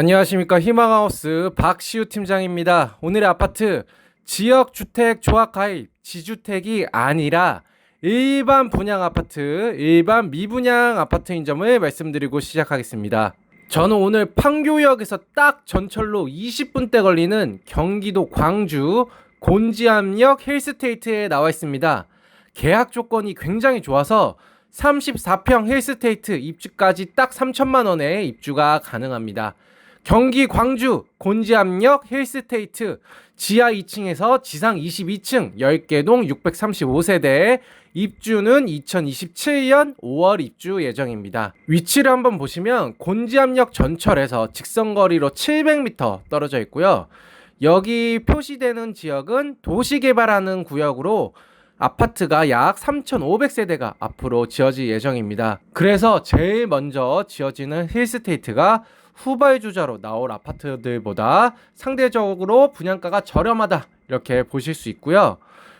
안녕하십니까 희망하우스 박시우 팀장입니다. 오늘의 아파트 지역 주택 조합 가입 지주택이 아니라 일반 분양 아파트 일반 미분양 아파트인 점을 말씀드리고 시작하겠습니다. 저는 오늘 판교역에서 딱 전철로 20분대 걸리는 경기도 광주 곤지암역 힐스테이트에 나와 있습니다. 계약 조건이 굉장히 좋아서 34평 힐스테이트 입주까지 딱 3천만 원에 입주가 가능합니다. 경기 광주 곤지암역 힐스테이트 지하 2층에서 지상 22층 10개동 635세대 입주는 2027년 5월 입주 예정입니다. 위치를 한번 보시면 곤지암역 전철에서 직선거리로 700m 떨어져 있고요. 여기 표시되는 지역은 도시개발하는 구역으로 아파트가 약 3,500세대가 앞으로 지어질 예정입니다. 그래서 제일 먼저 지어지는 힐스테이트가 후발주자로 나올 아파트들보다 상대적으로 분양가가 저렴하다 이렇게 보실 수 있고요.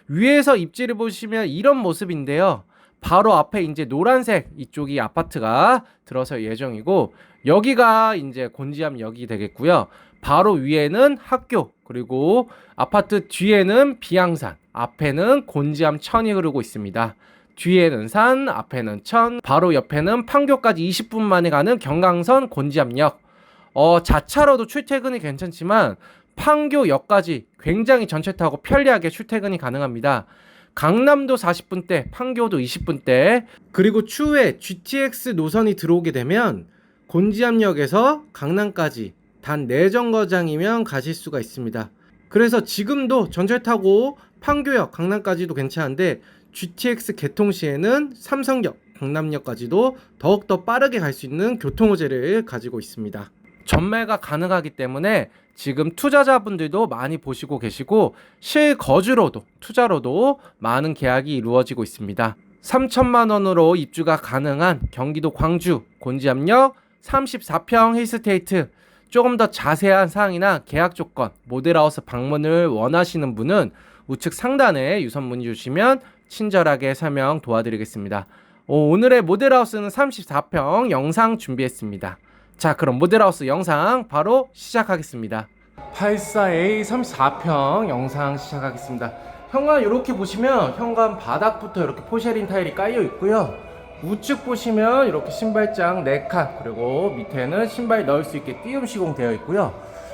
위에서 입지를 보시면 이런 모습인데요. 바로 앞에 이제 노란색 이쪽이 아파트가 들어설 예정이고 여기가 이제 곤지암역이 되겠고요. 바로 위에는 학교 그리고 아파트 뒤에는 비양산 앞에는 곤지암 천이 흐르고 있습니다. 뒤에는 산, 앞에는 천, 바로 옆에는 판교까지 20분 만에 가는 경강선 곤지암역. 어, 자차로도 출퇴근이 괜찮지만 판교역까지 굉장히 전철 타고 편리하게 출퇴근이 가능합니다. 강남도 40분대, 판교도 20분대, 그리고 추후에 GTX 노선이 들어오게 되면 곤지암역에서 강남까지 단 4정거장이면 가실 수가 있습니다. 그래서 지금도 전철 타고 판교역, 강남까지도 괜찮은데 GTX 개통 시에는 삼성역, 강남역까지도 더욱더 빠르게 갈 수 있는 교통호재를 가지고 있습니다. 전매가 가능하기 때문에 지금 투자자분들도 많이 보시고 계시고 실거주로도 투자로도 많은 계약이 이루어지고 있습니다. 3천만 원으로 입주가 가능한 경기도 광주 곤지암역 34평 힐스테이트 조금 더 자세한 사항이나 계약 조건, 모델하우스 방문을 원하시는 분은 우측 상단에 유선 문의 주시면 친절하게 설명 도와드리겠습니다. 오, 오늘의 모델하우스는 34평 영상 준비했습니다. 자, 그럼 모델하우스 영상 바로 시작하겠습니다. 84A 34평 영상 시작하겠습니다. 현관 이렇게 보시면 현관 바닥부터 이렇게 포쉐린 타일이 깔려 있고요. 우측 보시면 이렇게 신발장 4칸 그리고 밑에는 신발 넣을 수 있게 띄움 시공 되어 있고요.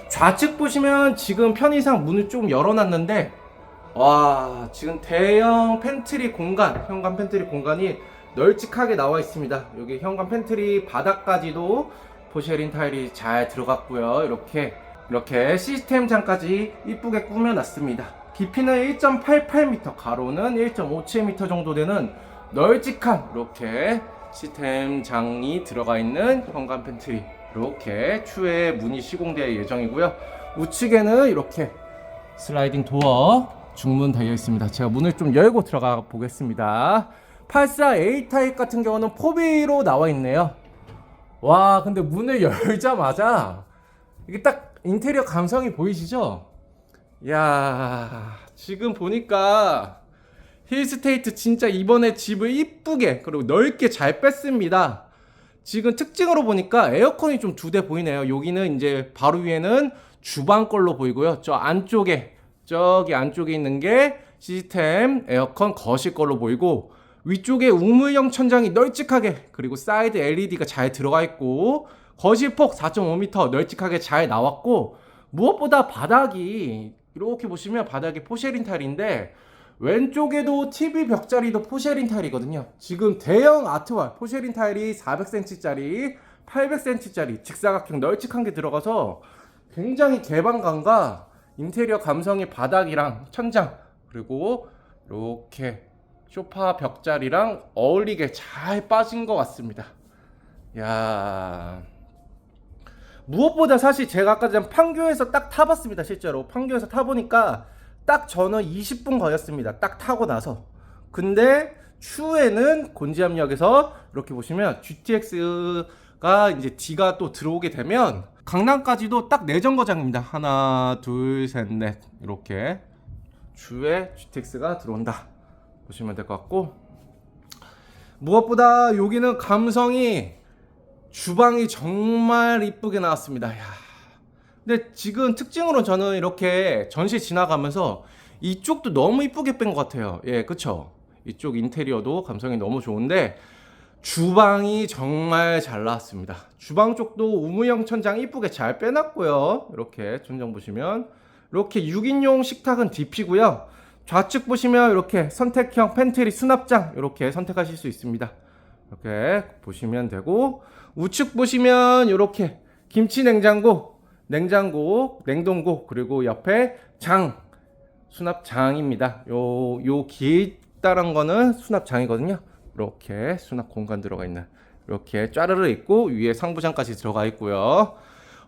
좌측 보시면 지금 편의상 문을 좀 열어놨는데 와 지금 대형 팬트리 공간 현관 팬트리 공간이 널찍하게 나와 있습니다. 여기 현관 팬트리 바닥까지도 포쉐린 타일이 잘 들어갔고요. 이렇게 이렇게 시스템 장까지 이쁘게 꾸며놨습니다. 깊이는 1.88m, 가로는 1.57m 정도 되는 널찍한 이렇게 시스템 장이 들어가 있는 현관 팬트리 이렇게 추후에 문이 시공될 예정이고요. 우측에는 이렇게 슬라이딩 도어 중문 달려 있습니다. 제가 문을 좀 열고 들어가 보겠습니다. 84A 타입 같은 경우는 포비로 나와 있네요. 와, 근데 문을 열자마자 이게 딱 인테리어 감성이 보이시죠? 야, 지금 보니까 힐스테이트 진짜 이번에 집을 이쁘게 그리고 넓게 잘 뺐습니다. 지금 특징으로 보니까 에어컨이 좀 두 대 보이네요. 여기는 이제 바로 위에는 주방 걸로 보이고요. 저 안쪽에 저기 안쪽에 있는 게 시스템 에어컨 거실 걸로 보이고 위쪽에 우물형 천장이 널찍하게 그리고 사이드 LED가 잘 들어가 있고 거실 폭 4.5m 널찍하게 잘 나왔고 무엇보다 바닥이 이렇게 보시면 바닥이 포쉐린 타일인데 왼쪽에도 TV 벽자리도 포쉐린 타일이거든요. 지금 대형 아트월 포쉐린 타일이 400cm짜리, 800cm짜리 직사각형 널찍한 게 들어가서 굉장히 개방감과 인테리어 감성의 바닥이랑 천장 그리고 이렇게 소파 벽자리랑 어울리게 잘 빠진 것 같습니다. 야. 무엇보다 사실 제가 아까 전 판교에서 딱 타봤습니다 실제로. 판교에서 타보니까 딱 저는 20분 걸렸습니다 딱 타고 나서. 근데 추후에는 곤지암역에서 이렇게 보시면 GTX가 이제 D가 또 들어오게 되면 강남까지도 딱 4정거장입니다. 하나 둘 셋 넷. 이렇게 주에 GTX가 들어온다 보시면 될 것 같고 무엇보다 여기는 감성이 주방이 정말 이쁘게 나왔습니다. 야, 근데 지금 특징으로 저는 이렇게 전시 지나가면서 이쪽도 너무 이쁘게 뺀 것 같아요. 예, 그쵸? 이쪽 인테리어도 감성이 너무 좋은데 주방이 정말 잘 나왔습니다. 주방 쪽도 우무형 천장 이쁘게 잘 빼놨고요. 이렇게 천장 보시면 이렇게 6인용 식탁은 DP고요. 좌측 보시면 이렇게 선택형 팬트리 수납장 이렇게 선택하실 수 있습니다. 이렇게 보시면 되고 우측 보시면 이렇게 김치 냉장고, 냉장고, 냉동고 그리고 옆에 장 수납장입니다. 요 요 길다란 거는 수납장이거든요. 이렇게 수납 공간 들어가 있는 이렇게 짜르르 있고 위에 상부장까지 들어가 있고요.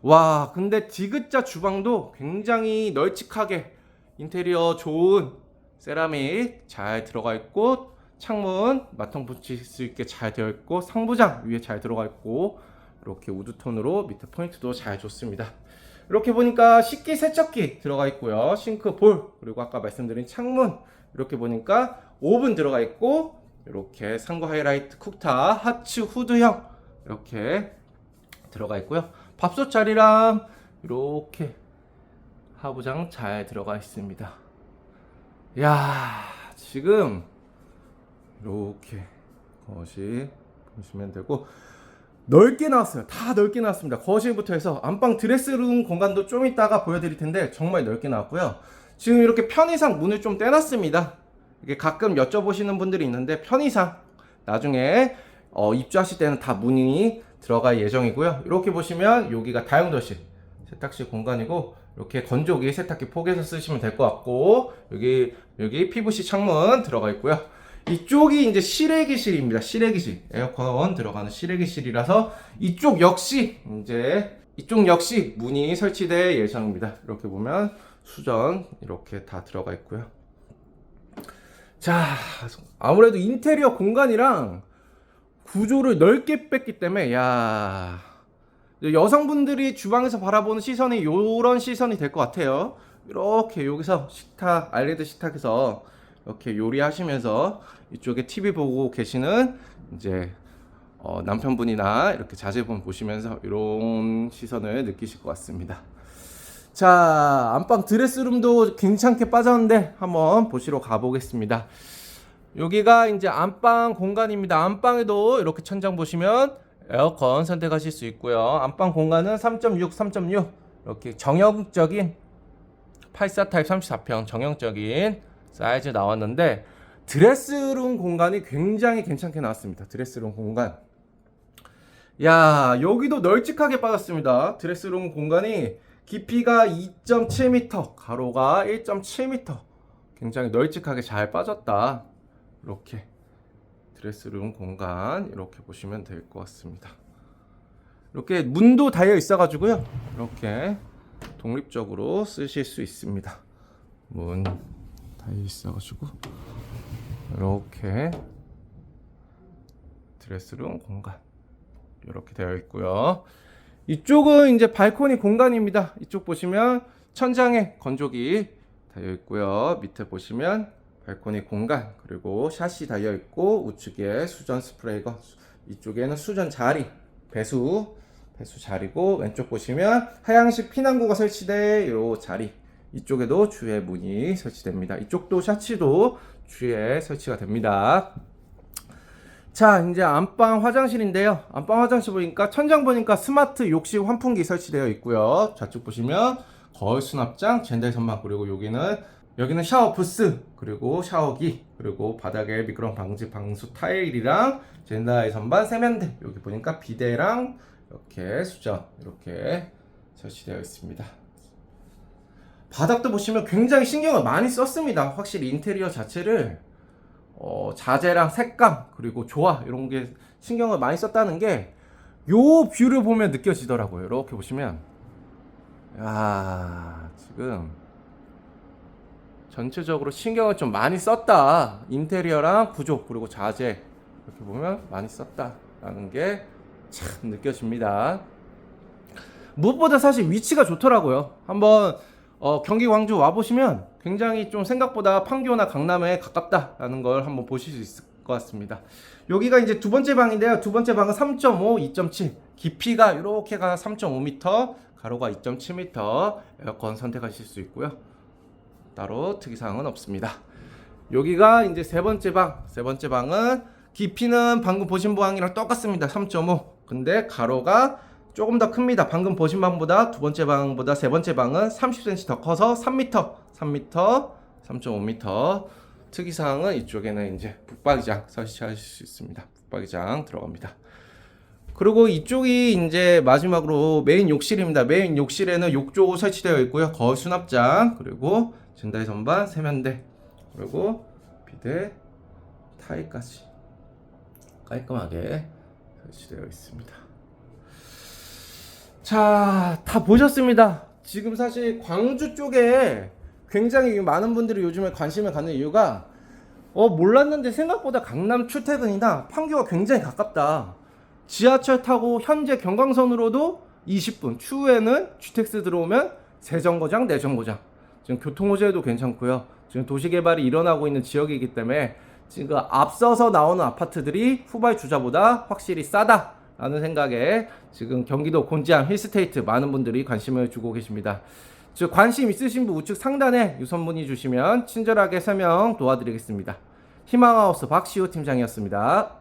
와, 근데 디귿자 주방도 굉장히 널찍하게 인테리어 좋은 세라믹 잘 들어가 있고 창문 마통 붙일 수 있게 잘 되어 있고 상부장 위에 잘 들어가 있고 이렇게 우드 톤으로 밑에 포인트도 잘 줬습니다. 이렇게 보니까 식기 세척기 들어가 있고요. 싱크 볼 그리고 아까 말씀드린 창문 이렇게 보니까 오븐 들어가 있고 이렇게 상부 하이라이트 쿡탑 하츠 후드형 이렇게 들어가 있고요. 밥솥 자리랑 이렇게 하부장 잘 들어가 있습니다. 야 지금 이렇게 거실 보시면 되고 넓게 나왔어요. 다 넓게 나왔습니다. 거실부터 해서 안방 드레스룸 공간도 좀 이따가 보여드릴 텐데 정말 넓게 나왔고요. 지금 이렇게 편의상 문을 좀 떼놨습니다. 이게 가끔 여쭤보시는 분들이 있는데 편의상 나중에 어, 입주하실 때는 다 문이 들어갈 예정이고요. 이렇게 보시면 여기가 다용도실 세탁실 공간이고 이렇게 건조기 세탁기 포개서 쓰시면 될 것 같고 여기 여기 PVC 창문 들어가 있고요. 이쪽이 이제 실외기실입니다. 실외기실 에어컨 들어가는 실외기실이라서 이쪽 역시 이제 이쪽 역시 문이 설치될 예정입니다. 이렇게 보면 수전 이렇게 다 들어가 있고요. 자 아무래도 인테리어 공간이랑 구조를 넓게 뺐기 때문에 야 여성분들이 주방에서 바라보는 시선이 요런 시선이 될 것 같아요. 이렇게 여기서 식탁 알레드 식탁에서 이렇게 요리하시면서 이쪽에 TV 보고 계시는 이제 어, 남편분이나 이렇게 자제분 보시면서 이런 시선을 느끼실 것 같습니다. 자, 안방 드레스룸도 괜찮게 빠졌는데 한번 보시러 가보겠습니다. 여기가 이제 안방 공간입니다. 안방에도 이렇게 천장 보시면 에어컨 선택하실 수 있고요. 안방 공간은 3.6, 3.6 이렇게 정형적인 84 타입 34평 정형적인 사이즈 나왔는데 드레스룸 공간이 굉장히 괜찮게 나왔습니다. 드레스룸 공간. 야, 여기도 널찍하게 빠졌습니다. 드레스룸 공간이 깊이가 2.7m, 가로가 1.7m. 굉장히 널찍하게 잘 빠졌다. 이렇게 드레스룸 공간 이렇게 보시면 될 것 같습니다. 이렇게 문도 달려 있어가지고요. 이렇게 독립적으로 쓰실 수 있습니다. 문 달려 있어가지고 이렇게 드레스룸 공간 이렇게 되어 있고요. 이쪽은 이제 발코니 공간입니다. 이쪽 보시면 천장에 건조기 달려 있고요. 밑에 보시면 발코니 공간 그리고 샷이 달려 있고 우측에 수전 스프레이거 이쪽에는 수전 자리 배수 배수 자리고 왼쪽 보시면 하향식 피난구가 설치된 요 자리 이쪽에도 주에 문이 설치됩니다. 이쪽도 샤치도 주에 설치가 됩니다. 자, 이제 안방 화장실인데요. 안방 화장실 보니까 천장 보니까 스마트 욕실 환풍기 설치되어 있고요. 좌측 보시면 거울 수납장, 젠달 선반 그리고 여기는 여기는 샤워 부스 그리고 샤워기 그리고 바닥에 미끄럼 방지 방수 타일이랑 젠다의 선반 세면대 여기 보니까 비데랑 이렇게 수전 이렇게 설치되어 있습니다. 바닥도 보시면 굉장히 신경을 많이 썼습니다. 확실히 인테리어 자체를 어, 자재랑 색감 그리고 조화 이런 게 신경을 많이 썼다는 게 요 뷰를 보면 느껴지더라고요. 이렇게 보시면 야 지금 전체적으로 신경을 좀 많이 썼다. 인테리어랑 구조 그리고 자재 이렇게 보면 많이 썼다라는 게 참 느껴집니다. 무엇보다 사실 위치가 좋더라고요. 한번 어, 경기 광주 와 보시면 굉장히 좀 생각보다 판교나 강남에 가깝다라는 걸 한번 보실 수 있을 것 같습니다. 여기가 이제 두 번째 방인데요. 두 번째 방은 3.5, 2.7 깊이가 이렇게가 3.5m 가로가 2.7m 에어컨 선택하실 수 있고요. 따로 특이사항은 없습니다. 여기가 이제 세 번째 방. 세 번째 방은 깊이는 방금 보신 방이랑 똑같습니다. 3.5. 근데 가로가 조금 더 큽니다. 방금 보신 방보다 두 번째 방보다 세 번째 방은 30cm 더 커서 3m, 3m, 3.5m. 특이사항은 이쪽에는 이제 북박이장 설치하실 수 있습니다. 북박이장 들어갑니다. 그리고 이쪽이 이제 마지막으로 메인 욕실입니다. 메인 욕실에는 욕조 설치되어 있고요. 거울 수납장, 그리고 젠다이 선반, 세면대, 그리고 비데, 타일까지 깔끔하게 설치되어 있습니다. 자, 다 보셨습니다. 지금 사실 광주 쪽에 굉장히 많은 분들이 요즘에 관심을 갖는 이유가 어 몰랐는데 생각보다 강남 출퇴근이나 판교가 굉장히 가깝다. 지하철 타고 현재 경광선으로도 20분. 추후에는 GTX 들어오면 세 정거장, 내정거장. 지금 교통 호재도 괜찮고요. 지금 도시 개발이 일어나고 있는 지역이기 때문에 지금 그 앞서서 나오는 아파트들이 후발 주자보다 확실히 싸다 라는 생각에 지금 경기도 곤지암 힐스테이트 많은 분들이 관심을 주고 계십니다. 즉 관심 있으신 분 우측 상단에 유선 문의 주시면 친절하게 설명 도와드리겠습니다. 희망하우스 박시호 팀장이었습니다.